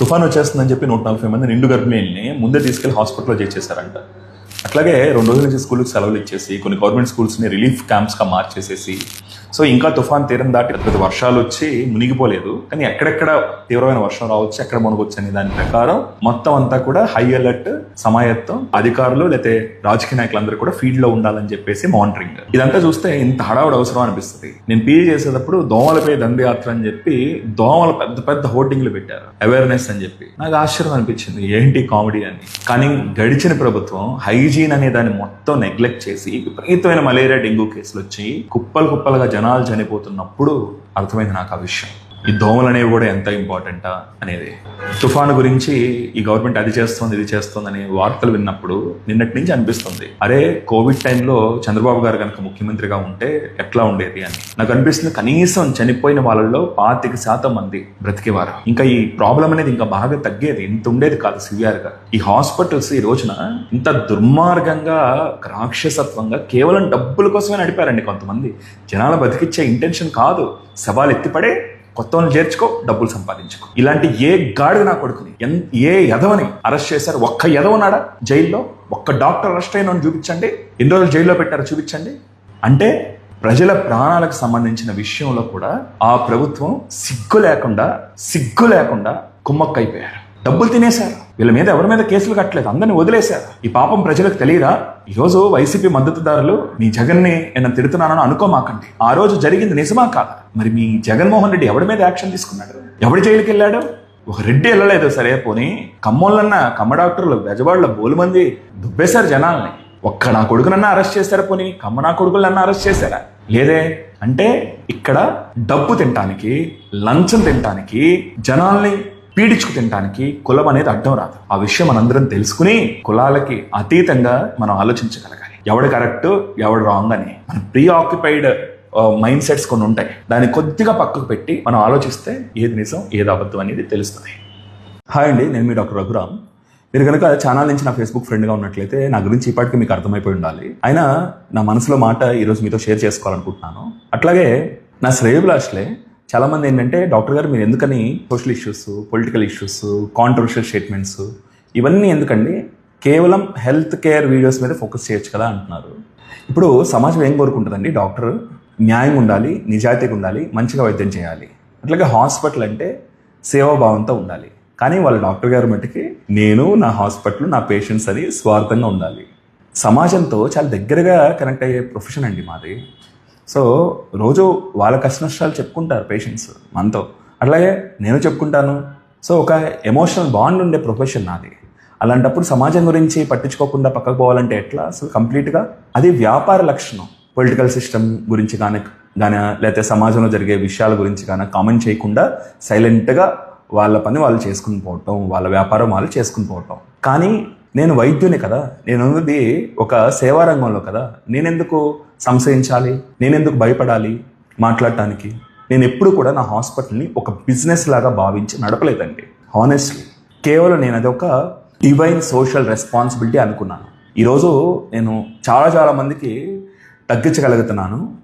తుఫాన్ వచ్చేస్తుందని చెప్పి నూట నలభై మంది నిండు గర్భిణీల్ని ముందే తీసుకెళ్ళి హాస్పిటల్లో చేసేసారంట అట్లాగే రెండు రోజుల నుంచి స్కూల్కి సెలవులు ఇచ్చేసి కొన్ని గవర్నమెంట్ స్కూల్స్ని రిలీఫ్ క్యాంప్స్గా మార్చేసేసి సో ఇంకా తుఫాన్ తీరం దాటి పెద్ద వర్షాలు వచ్చి మునిగిపోలేదు. కానీ ఎక్కడెక్కడ తీవ్రమైన వర్షం రావచ్చు ఎక్కడ మునగొచ్చు అనే దాని ప్రకారం మొత్తం అంతా కూడా హై అలర్ట్ సమాయత్తం అధికారులు లేకపోతే రాజకీయ నాయకులందరూ కూడా ఫీల్డ్లో ఉండాలని చెప్పేసి మానిటరింగ్. ఇదంతా చూస్తే ఇంత హడావుడు అవసరం అనిపిస్తుంది. నేను పీజీ చేసేటప్పుడు దోమలపై దండయాత్ర అని చెప్పి దోమలు పెద్ద పెద్ద హోర్డింగ్లు పెట్టారు. అవేర్నెస్ అని చెప్పి. నాకు ఆశ్చర్యం అనిపించింది. ఏంటి కామెడీ అని. కానీ గడిచిన ప్రభుత్వం హైజీన్ అనే దాన్ని మొత్తం నెగ్లెక్ట్ చేసి విపరీతమైన మలేరియా డెంగ్యూ కేసులు వచ్చి కుప్పలు కుప్పలుగా జనం జనాలు చనిపోతున్నప్పుడు అర్థమైంది నాకు ఆ విషయం. ఈ దోమలు అనేవి కూడా ఎంత ఇంపార్టెంటా అనేది. తుఫాను గురించి ఈ గవర్నమెంట్ అది చేస్తుంది ఇది చేస్తుంది అనే వార్తలు విన్నప్పుడు నిన్నటి నుంచి అనిపిస్తుంది. అరే కోవిడ్ టైంలో చంద్రబాబు గారు కనుక ముఖ్యమంత్రిగా ఉంటే ఎట్లా ఉండేది అని. నాకు అనిపిస్తుంది కనీసం చనిపోయిన వాళ్ళలో పాతిక శాతం మంది బ్రతికేవారు. ఇంకా ఈ ప్రాబ్లం అనేది ఇంకా బాగా తగ్గేది ఇంత ఉండేది కాదు సివియర్గా. ఈ హాస్పిటల్స్ ఈ రోజున ఇంత దుర్మార్గంగా రాక్షసత్వంగా కేవలం డబ్బుల కోసమే నడిపారండి కొంతమంది. జనాల బతికిచ్చే ఇంటెన్షన్ కాదు. సవాల్ ఎత్తిపడే కొత్త వాళ్ళని చేర్చుకో డబ్బులు సంపాదించుకో. ఇలాంటి ఏ గాడి నా కొడుకుని ఎన్- ఏ యదవని అరెస్ట్ చేశారు? ఒక్క యదవనాడా జైల్లో? ఒక్క డాక్టర్ అరెస్ట్ అయిన చూపించండి. ఎన్ని రోజులు జైల్లో పెట్టారో చూపించండి. అంటే ప్రజల ప్రాణాలకు సంబంధించిన విషయంలో కూడా ఆ ప్రభుత్వం సిగ్గు లేకుండా సిగ్గు లేకుండా కుమ్మక్కైపోయారు. డబ్బులు తినేశారు. వీళ్ళ మీద ఎవరి మీద కేసులు కట్టలేదు. అందరిని వదిలేశారు. ఈ పాపం ప్రజలకు తెలియరా ఈరోజు వైసీపీ మద్దతుదారులు మీ జగన్ని నేను తిడుతున్నానని అనుకోమాకండి. ఆ రోజు జరిగింది నిజమా కాదా? మరి మీ జగన్మోహన్ రెడ్డి ఎవరి మీద యాక్షన్ తీసుకున్నాడు? ఎవడి జైలుకి వెళ్ళాడు? ఒక రెడ్డి వెళ్ళలేదు సరే పోనీ. కమ్మోళ్ళన్న కమ్మ డాక్టర్లు బెజవాళ్ళ బోలుమంది దుబ్బేశారు జనాల్ని. ఒక్క నా కొడుకునన్నా అరెస్ట్ చేశారా పోనీ? కమ్మ నా కొడుకులన్నా అరెస్ట్ చేశారా? లేదే. అంటే ఇక్కడ డబ్బు తినటానికి లంచం తినటానికి జనాల్ని పీడించుకు తినడానికి కులం అనేది అడ్డం రాదు. ఆ విషయం మనందరం తెలుసుకుని కులాలకి అతీతంగా మనం ఆలోచించగలగాలి. ఎవడు కరెక్ట్ ఎవడు రాంగ్ అని. మన ప్రీ ఆక్యుపైడ్ మైండ్ సెట్స్ కొన్ని ఉంటాయి. దాన్ని కొద్దిగా పక్కకు పెట్టి మనం ఆలోచిస్తే ఏది నిజం ఏది అబద్ధం అనేది తెలుస్తుంది. హాయ్ అండి నేను మీ డాక్టర్ రఘురామ్. మీరు కనుక ఛానల్ నుంచి నా ఫేస్బుక్ ఫ్రెండ్గా ఉన్నట్లయితే నా గురించి ఇప్పటికీ మీకు అర్థమైపోయి ఉండాలి. అయినా నా మనసులో మాట ఈరోజు మీతో షేర్ చేసుకోవాలనుకుంటున్నాను. అట్లాగే నా శ్రేయభిలాష్లే చాలామంది ఏంటంటే డాక్టర్ గారు మీరు ఎందుకని social issues political issues controversial statements ఇవన్నీ ఎందుకండి? కేవలం హెల్త్ కేర్ వీడియోస్ మీద ఫోకస్ చేయొచ్చు కదా అంటున్నారు. ఇప్పుడు సమాజం ఏం కోరుకుంటుందండి? డాక్టర్ న్యాయం ఉండాలి నిజాయితీగా ఉండాలి మంచిగా వైద్యం చేయాలి. అట్లాగే హాస్పిటల్ అంటే సేవాభావంతో ఉండాలి. కానీ వాళ్ళ డాక్టర్ గారు మట్టుకి నేను నా హాస్పిటల్ నా పేషెంట్స్ అని స్వార్థంగా ఉండాలి. సమాజంతో చాలా దగ్గరగా కనెక్ట్ అయ్యే ప్రొఫెషన్ అండి మాది. సో రోజు వాళ్ళ కష్ట నష్టాలు చెప్పుకుంటారు పేషెంట్స్ మనతో. అట్లాగే నేను చెప్పుకుంటాను. సో ఒక ఎమోషనల్ బాండ్ ఉండే ప్రొఫెషన్ నాది. అలాంటప్పుడు సమాజం గురించి పట్టించుకోకుండా పక్కకు పోవాలంటే ఎట్లా? అసలు కంప్లీట్గా అది వ్యాపార లక్షణం. పొలిటికల్ సిస్టమ్ గురించి కానీ కానీ లేకపోతే సమాజంలో జరిగే విషయాల గురించి కానీ కామెంట్ చేయకుండా సైలెంట్గా వాళ్ళ పని వాళ్ళు చేసుకుని పోవటం వాళ్ళ వ్యాపారం వాళ్ళు చేసుకుని పోవటం. కానీ నేను వైద్యుని కదా. నేనున్నది ఒక సేవా రంగంలో కదా. నేనెందుకు సంశయించాలి? నేనెందుకు భయపడాలి మాట్లాడటానికి? నేను ఎప్పుడు కూడా నా హాస్పిటల్ని ఒక బిజినెస్ లాగా భావించి నడపలేదండి. హానెస్ట్లీ కేవలం నేను అది ఒక డివైన్ సోషల్ రెస్పాన్సిబిలిటీ అనుకున్నాను. ఈరోజు నేను చాలా చాలా మందికి తగ్గించగలుగుతున్నాను.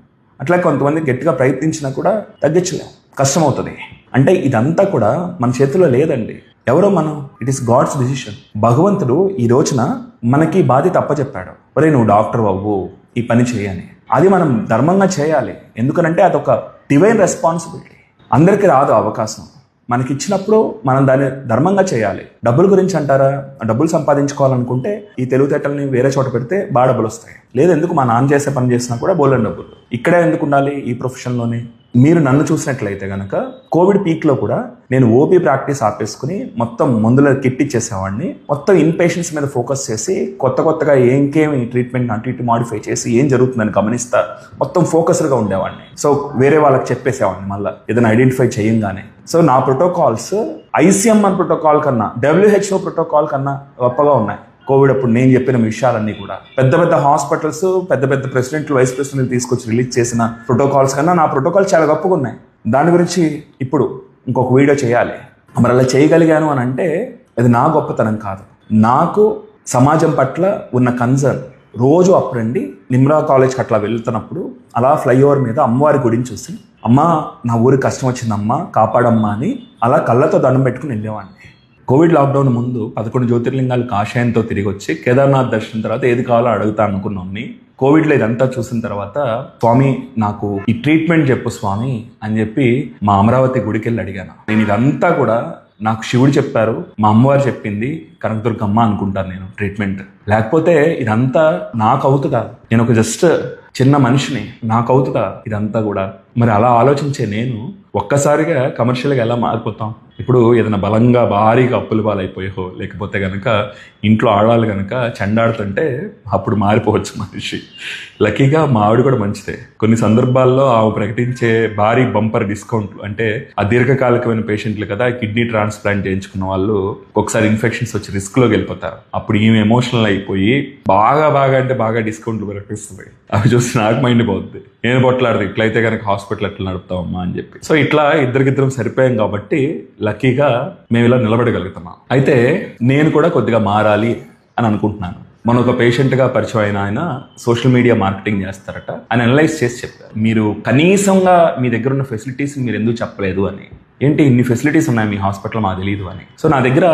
అట్లా కొంతమంది గట్టిగా ప్రయత్నించినా కూడా తగ్గించలేము కష్టమవుతుంది. అంటే ఇదంతా కూడా మన చేతిలో లేదండి. ఎవరో మనం? ఇట్ ఈస్ గాడ్స్ డిసిషన్ భగవంతుడు ఈ రోజున మనకి బాధ్యత అప్పచెప్పాడు ఒరే నువ్వు డాక్టర్ అవ్వు ఈ పని చేయని అది మనం ధర్మంగా చేయాలి. ఎందుకనంటే అదొక డివైన్ రెస్పాన్సిబిలిటీ అందరికీ రాదు అవకాశం. మనకి ఇచ్చినప్పుడు మనం దాన్ని ధర్మంగా చేయాలి. డబ్బుల గురించి అంటారా? డబ్బులు సంపాదించుకోవాలనుకుంటే ఈ తెలివితేటల్ని వేరే చోట పెడితే బాగా డబ్బులు వస్తాయి. లేదు ఎందుకు మా నాన్న చేసే పని చేసినా కూడా బోలెడు డబ్బులు. ఇక్కడే ఎందుకు ఉండాలి ఈ ప్రొఫెషన్లోనే మీరు నన్ను చూసినట్లయితే కనుక కోవిడ్ పీక్లో కూడా నేను ఓపీ ప్రాక్టీస్ ఆపేసుకుని మొత్తం మందుల కిట్ ఇచ్చేసేవాడిని. మొత్తం ఇన్ పేషెంట్స్ మీద ఫోకస్ చేసి కొత్త కొత్తగా ఏంకేమి ట్రీట్మెంట్ అటు ఇటు మాడిఫై చేసి ఏం జరుగుతుందని గమనిస్తా మొత్తం ఫోకస్డ్గా ఉండేవాడిని. సో వేరే వాళ్ళకి చెప్పేసేవాడిని మళ్ళీ ఏదైనా ఐడెంటిఫై చేయంగానే. సో నా ప్రోటోకాల్స్ ఐసీఎంఆర్ ప్రోటోకాల్ కన్నా డబ్ల్యూహెచ్ఓ ప్రోటోకాల్ కన్నా గొప్పగా ఉన్నాయి. కోవిడ్ అప్పుడు నేను చెప్పిన విషయాలన్నీ కూడా. పెద్ద పెద్ద హాస్పిటల్స్ పెద్ద పెద్ద ప్రెసిడెంట్లు వైస్ ప్రెసిడెంట్లు తీసుకొచ్చి రిలీజ్ చేసిన ప్రోటోకాల్స్ కన్నా నా ప్రోటోకాల్ చాలా గొప్పగా ఉన్నాయి. దాని గురించి ఇప్పుడు ఇంకొక వీడియో చేయాలి. మరి అలా చేయగలిగాను అని అంటే అది నా గొప్పతనం కాదు. నాకు సమాజం పట్ల ఉన్న కన్సర్న్ రోజు అప్పుడండి నిమ్రా కాలేజ్కి అట్లా వెళ్తున్నప్పుడు అలా ఫ్లైఓవర్ మీద అమ్మవారి గుడిని చూసి అమ్మ నా ఊరికి కష్టం వచ్చిందమ్మా కాపాడమ్మా అని అలా కళ్ళతో దండం పెట్టుకుని వెళ్ళేవాడిని. కోవిడ్ లాక్డౌన్ ముందు పదకొండు జ్యోతిర్లింగాలు కాషాయంతో తిరిగి వచ్చి కేదార్నాథ్ దర్శనం తర్వాత ఏది కావాలో అడుగుతా అనుకున్నాన్ని కోవిడ్లో ఇదంతా చూసిన తర్వాత స్వామి నాకు ఈ ట్రీట్మెంట్ చెప్పు స్వామి అని చెప్పి మా అమరావతి గుడికి వెళ్ళి అడిగాను. నేను ఇదంతా కూడా నాకు శివుడు చెప్పారు మా అమ్మవారు చెప్పింది కనకదుర్గమ్మ అనుకుంటాను నేను ట్రీట్మెంట్. లేకపోతే ఇదంతా నాకు అవుతుందా నేను ఒక జస్ట్ చిన్న మనిషిని నాకు అవుతుందా ఇదంతా కూడా. మరి అలా ఆలోచించే నేను ఒక్కసారిగా కమర్షియల్గా ఎలా మారిపోతాం? ఇప్పుడు ఏదైనా బలంగా భారీగా అప్పులు పాలైపోయో లేకపోతే కనుక ఇంట్లో ఆడవాళ్ళు కనుక చెండాడుతుంటే అప్పుడు మారిపోవచ్చు మనిషి. లక్కీగా మా ఆవిడ కూడా మంచిదే. కొన్ని సందర్భాల్లో ఆమె ప్రకటించే భారీ బంపర్ డిస్కౌంట్లు అంటే ఆ దీర్ఘకాలికమైన పేషెంట్లు కదా కిడ్నీ ట్రాన్స్ప్లాంట్ చేయించుకున్న వాళ్ళు ఒకసారి ఇన్ఫెక్షన్స్ వచ్చి రిస్క్లోకి వెళ్ళిపోతారు. అప్పుడు ఈమె ఎమోషనల్ అయిపోయి బాగా బాగా అంటే బాగా డిస్కౌంట్లు ప్రకటిస్తుంది. అవి చూసి నాకు మైండ్ పోద్ది. నేను పొట్లాడదు ఇట్లయితే కనుక హాస్పిటల్ ఎట్లా నడుపుతామమ్మా అని చెప్పి. సో ఇట్లా ఇద్దరికిద్దరం సరిపోయాం కాబట్టి లక్కీగా మేము ఇలా నిలబడగలుగుతున్నాం. అయితే నేను కూడా కొద్దిగా మారాలి అని అనుకుంటున్నాను. మన ఒక పేషెంట్గా పరిచయం అయిన ఆయన సోషల్ మీడియా మార్కెటింగ్ చేస్తారట. ఆయన అనలైజ్ చేసి చెప్పారు. మీరు కనీసంగా మీ దగ్గర ఉన్న ఫెసిలిటీస్ మీరు ఎందుకు చెప్పలేదు అని. ఏంటి ఇన్ని ఫెసిలిటీస్ ఉన్నాయి మీ హాస్పిటల్ మాకు తెలియదు అని. సో నా దగ్గర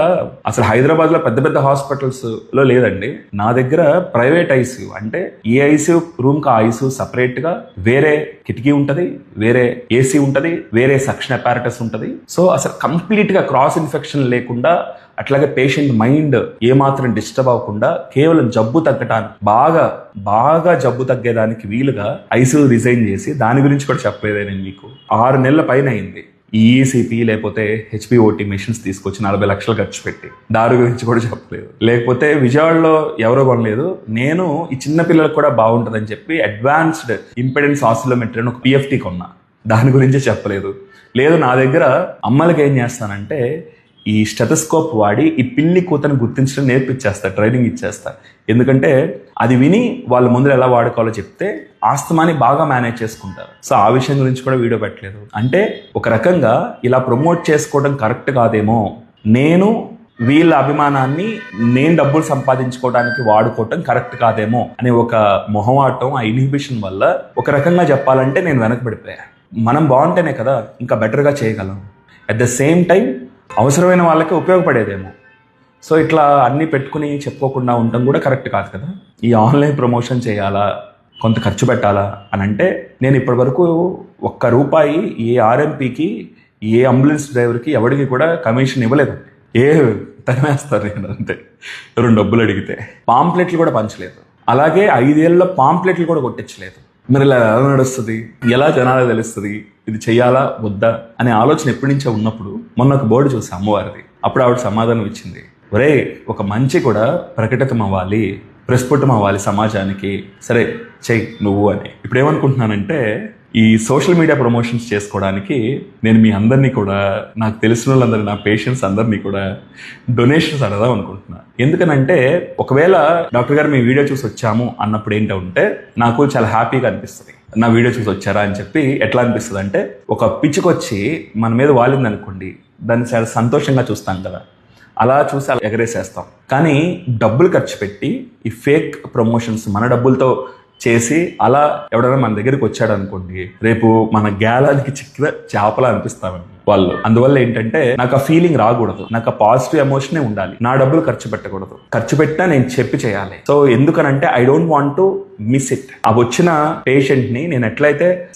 అసలు హైదరాబాద్లో పెద్ద పెద్ద హాస్పిటల్స్లో లేదండి. నా దగ్గర ప్రైవేట్ ఐసీయూ అంటే ఏ ఐసీయూ రూమ్ కా ఐసీయూ సపరేట్గా వేరే కిటికీ ఉంటుంది వేరే ఏసీ ఉంటుంది వేరే సక్షన్ అపారటస్ ఉంటుంది. సో అసలు కంప్లీట్గా క్రాస్ ఇన్ఫెక్షన్ లేకుండా అట్లాగే పేషెంట్ మైండ్ ఏమాత్రం డిస్టర్బ్ అవ్వకుండా కేవలం జబ్బు తగ్గటానికి బాగా బాగా జబ్బు తగ్గేదానికి వీలుగా ఐసీయూ డిజైన్ చేసి దాని గురించి కూడా చెప్పలేదే నేను మీకు. ఆరు నెలల పైన అయింది. ఈసీపీ లేకపోతే హెచ్పిఓటి మిషన్స్ తీసుకొచ్చి నలభై లక్షలు ఖర్చు పెట్టి. దారి గురించి కూడా చెప్పలేదు. లేకపోతే విజయవాడలో ఎవరో కొనలేదు. నేను ఈ చిన్న పిల్లలకు కూడా బాగుంటుందని చెప్పి అడ్వాన్స్డ్ ఇంపెడెన్స్ ఆసిలోమెట్రీ అని ఒక పిఎఫ్టీ కొన్నా. దాని గురించి చెప్పలేదు. లేదు నా దగ్గర అమ్మలకి ఏం చేస్తానంటే ఈ స్టెటస్కోప్ వాడి ఈ పిల్లి కూతని గుర్తించడం నేర్పించేస్తా ట్రైనింగ్ ఇచ్చేస్తా. ఎందుకంటే అది విని వాళ్ళ ముందు ఎలా వాడుకోవాలో చెప్తే ఆస్తమాని బాగా మేనేజ్ చేసుకుంటారు. సో ఆ విషయం గురించి కూడా వీడియో పెట్టలేదు. అంటే ఒక రకంగా ఇలా ప్రమోట్ చేసుకోవడం కరెక్ట్ కాదేమో నేను వీళ్ళ అభిమానాన్ని నేను డబ్బులు సంపాదించుకోవడానికి వాడుకోవటం కరెక్ట్ కాదేమో అనే ఒక మొహమాటం ఆ ఇన్హిబిషన్ వల్ల ఒక రకంగా చెప్పాలంటే నేను వెనకబడిపోయా. మనం బాగుంటేనే కదా ఇంకా బెటర్గా చేయగలం. అట్ ద సేమ్ టైం అవసరమైన వాళ్ళకి ఉపయోగపడేదేమో. సో ఇట్లా అన్నీ పెట్టుకుని చెప్పుకోకుండా ఉండటం కూడా కరెక్ట్ కాదు కదా? ఈ ఆన్లైన్ ప్రమోషన్ చేయాలా? కొంత ఖర్చు పెట్టాలా? అని అంటే నేను ఇప్పటివరకు ఒక్క రూపాయి ఏ ఆర్ఎంపీకి ఏ అంబులెన్స్ డ్రైవర్కి ఎవరికి కూడా కమిషన్ ఇవ్వలేదు. ఏ తరిమేస్తారు నేను అంతే. రెండు డబ్బులు అడిగితే. పాంప్లెట్లు కూడా పంచలేదు. అలాగే ఐదేళ్ళ పాంప్లెట్లు కూడా కొట్టించలేదు. మరి ఇలా ఎలా నడుస్తుంది? ఎలా జనాలు తెలుస్తుంది? ఇది చేయాలా? వద్దా? అనే ఆలోచన ఎప్పటి నుంచో ఉన్నప్పుడు మొన్న ఒక బోర్డు చూసి అమ్మవారిది. అప్పుడు ఆవిడ సమాధానం ఇచ్చింది. ఒరే ఒక మంచి కూడా ప్రకటితం అవ్వాలి ప్రస్ఫుటం అవ్వాలి సమాజానికి. సరే చెయ్యి నువ్వు అని. ఇప్పుడు ఏమనుకుంటున్నానంటే ఈ సోషల్ మీడియా ప్రమోషన్స్ చేసుకోవడానికి నేను మీ అందరినీ కూడా నాకు తెలిసిన వాళ్ళందరినీ నా పేషెంట్స్ అందరినీ కూడా డొనేషన్స్ అడదాం అనుకుంటున్నా. ఎందుకనంటే ఒకవేళ డాక్టర్ గారు మీ వీడియో చూసి వచ్చాము అన్నప్పుడు ఏంటంటే నాకు చాలా హ్యాపీగా అనిపిస్తుంది. నా వీడియో చూసి వచ్చారా అని చెప్పి ఎట్లా అనిపిస్తుంది అంటే ఒక పిచ్చుకొచ్చి మన మీద వాలింది అనుకోండి దాన్ని చాలా సంతోషంగా చూస్తాం కదా. అలా చూసి అలా ఎగరేసేస్తాం. కానీ డబ్బులు ఖర్చు పెట్టి ఈ ఫేక్ ప్రమోషన్స్ మన డబ్బులతో చేసి అలా ఎవడైనా మన దగ్గరికి వచ్చాడు అనుకోండి రేపు మన గ్యాలానికి చిక్కిన చేపలా అనిపిస్తామండి వాళ్ళు. అందువల్ల ఏంటంటే నాకు ఆ ఫీలింగ్ రాకూడదు. నాకు ఆ పాజిటివ్ ఎమోషనే ఉండాలి. నా డబ్బులు ఖర్చు పెట్టకూడదు. ఖర్చు పెట్టినా నేను చెప్పి చేయాలి. సో ఎందుకనంటే I don't want to miss it ఆ వచ్చిన పేషెంట్ని నేను ఎట్లయితే